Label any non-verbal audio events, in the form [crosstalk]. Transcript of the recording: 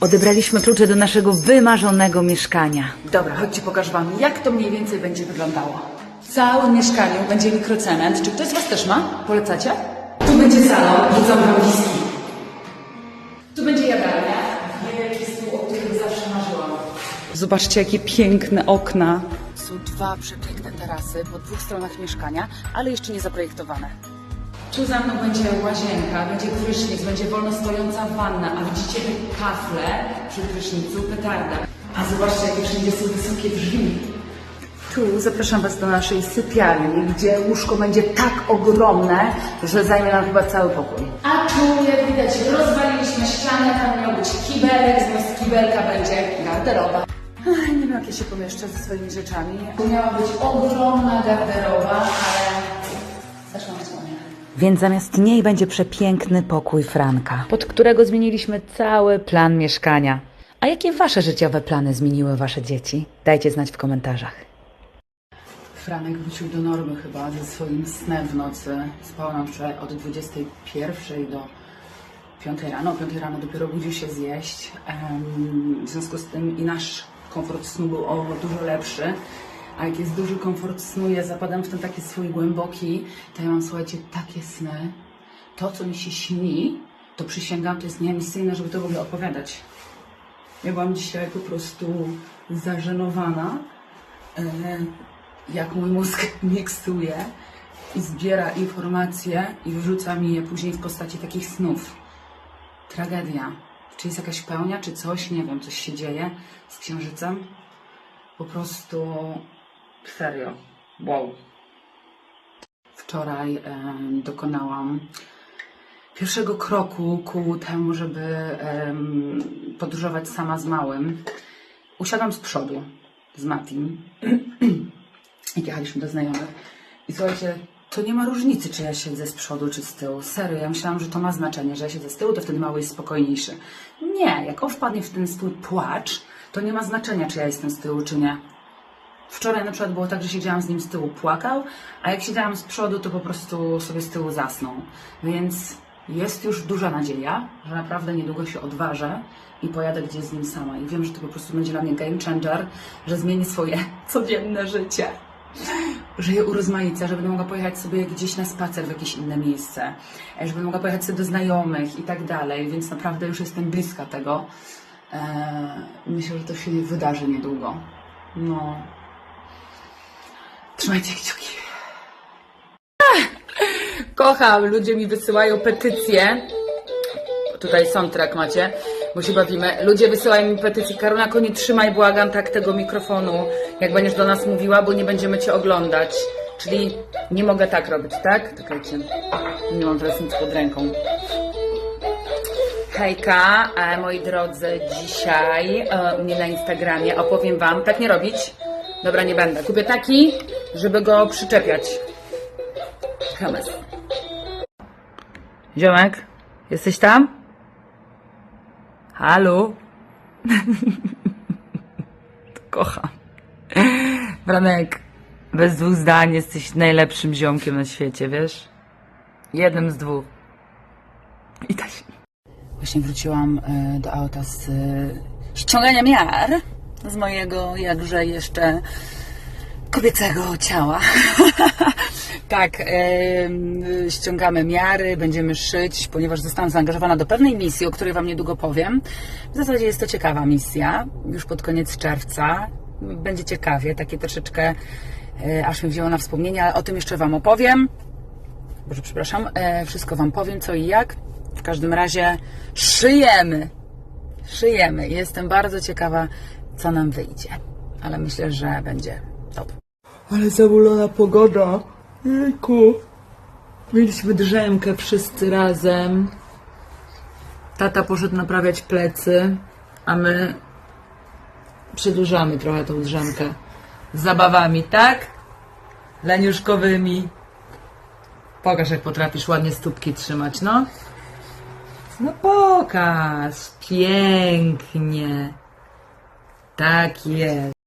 Odebraliśmy klucze do naszego wymarzonego mieszkania. Dobra, chodźcie pokażę wam, jak to mniej więcej będzie wyglądało. W całym mieszkaniu będzie mikrocement. Czy ktoś z was też ma? Polecacie? Tu będzie salon, rzucą wam. Tu będzie jadalnia. Wielki stół, o którym zawsze marzyłam. Zobaczcie, jakie piękne okna. Są dwa przepiękne tarasy po dwóch stronach mieszkania, ale jeszcze nie zaprojektowane. Tu za mną będzie łazienka, będzie prysznic, będzie wolno stojąca wanna, a widzicie te kafle przy prysznicu, petarda. A zobaczcie, jakie wszędzie są wysokie drzwi. Tu zapraszam Was do naszej sypialni, gdzie łóżko będzie tak ogromne, że zajmie nam chyba cały pokój. A tu, jak widać, rozwaliliśmy ścianę, tam miał być kibelek, zamiast kibelka będzie garderoba. Ach, nie wiem, jak ja się pomieszczę ze swoimi rzeczami. Tu miała być ogromna garderoba, ale. Więc zamiast niej będzie przepiękny pokój Franka, pod którego zmieniliśmy cały plan mieszkania. A jakie wasze życiowe plany zmieniły wasze dzieci? Dajcie znać w komentarzach. Franek wrócił do normy chyba ze swoim snem w nocy. Spał nam wczoraj od 21 do 5 rano. O 5 rano dopiero budził się zjeść. W związku z tym i nasz komfort snu był o dużo lepszy. A jak jest duży komfort snu, ja zapadam w ten taki swój głęboki, to ja mam, słuchajcie, takie sny. To, co mi się śni, to przysięgam, to jest nieemisyjne, żeby to w ogóle opowiadać. Ja byłam dzisiaj po prostu zażenowana, e, jak mój mózg [laughs] miksuje i zbiera informacje i wrzuca mi je później w postaci takich snów. Tragedia. Czy jest jakaś pełnia, czy coś, nie wiem, coś się dzieje z księżycem. Po prostu serio. Wow. Wczoraj em, dokonałam pierwszego kroku ku temu, żeby em, podróżować sama z małym. Usiadłam z przodu z Matim, jak [clears throat] jechaliśmy do znajomych. I słuchajcie, to nie ma różnicy, czy ja siedzę z przodu, czy z tyłu. Serio, ja myślałam, że to ma znaczenie, że ja siedzę z tyłu, to wtedy mały jest spokojniejszy. Nie, jak on wpadnie w ten swój płacz, to nie ma znaczenia, czy ja jestem z tyłu, czy nie. Wczoraj na przykład było tak, że siedziałam z nim z tyłu, płakał, a jak siedziałam z przodu, to po prostu sobie z tyłu zasnął. Więc jest już duża nadzieja, że naprawdę niedługo się odważę i pojadę gdzieś z nim sama. I wiem, że to po prostu będzie dla mnie game changer, że zmieni swoje [laughs] codzienne życie. Że je urozmaica, że będę mogła pojechać sobie gdzieś na spacer w jakieś inne miejsce, e, że będę mogła pojechać sobie do znajomych i tak dalej, więc naprawdę już jestem bliska tego. Eee, myślę, że to się wydarzy niedługo. No, Trzymajcie kciuki. [laughs] Kocham, ludzie mi wysyłają petycje. Tutaj soundtrack macie, bo się bawimy. Ludzie wysyłają mi petycje. Karolina, nie trzymaj, błagam, tak tego mikrofonu, jak będziesz do nas mówiła, bo nie będziemy cię oglądać. Czyli nie mogę tak robić, tak? Czekajcie. Nie mam teraz nic pod ręką. Hejka, e, moi drodzy, dzisiaj e, u mnie na Instagramie opowiem Wam, tak nie robić? Dobra, nie będę. Kupię taki, żeby go przyczepiać. Kames. Ziomek, jesteś tam? Halo? [laughs] Kocham. Branek, bez dwóch zdań jesteś najlepszym ziomkiem na świecie, wiesz? Jednym z dwóch. I tak się... Właśnie wróciłam e, do auta z e, ściągania miar z mojego jakże jeszcze kobiecego ciała. [laughs] tak, ściągamy miary, będziemy szyć, ponieważ zostałam zaangażowana do pewnej misji, o której Wam niedługo powiem. W zasadzie jest to ciekawa misja, już pod koniec czerwca. Będzie ciekawie, takie troszeczkę e, aż mi wzięło na wspomnienie, ale o tym jeszcze Wam opowiem. Boże, przepraszam, e, wszystko Wam powiem, co i jak. W każdym razie szyjemy. Szyjemy. Jestem bardzo ciekawa, co nam wyjdzie. Ale myślę, że będzie. Ale zamulona pogoda. Jejku. Mieliśmy drzemkę wszyscy razem. Tata poszedł naprawiać plecy, a my przedłużamy trochę tą drzemkę. Z zabawami, tak? Leniuszkowymi. Pokaż, jak potrafisz ładnie stópki trzymać, no. No pokaż. Pięknie. Tak jest.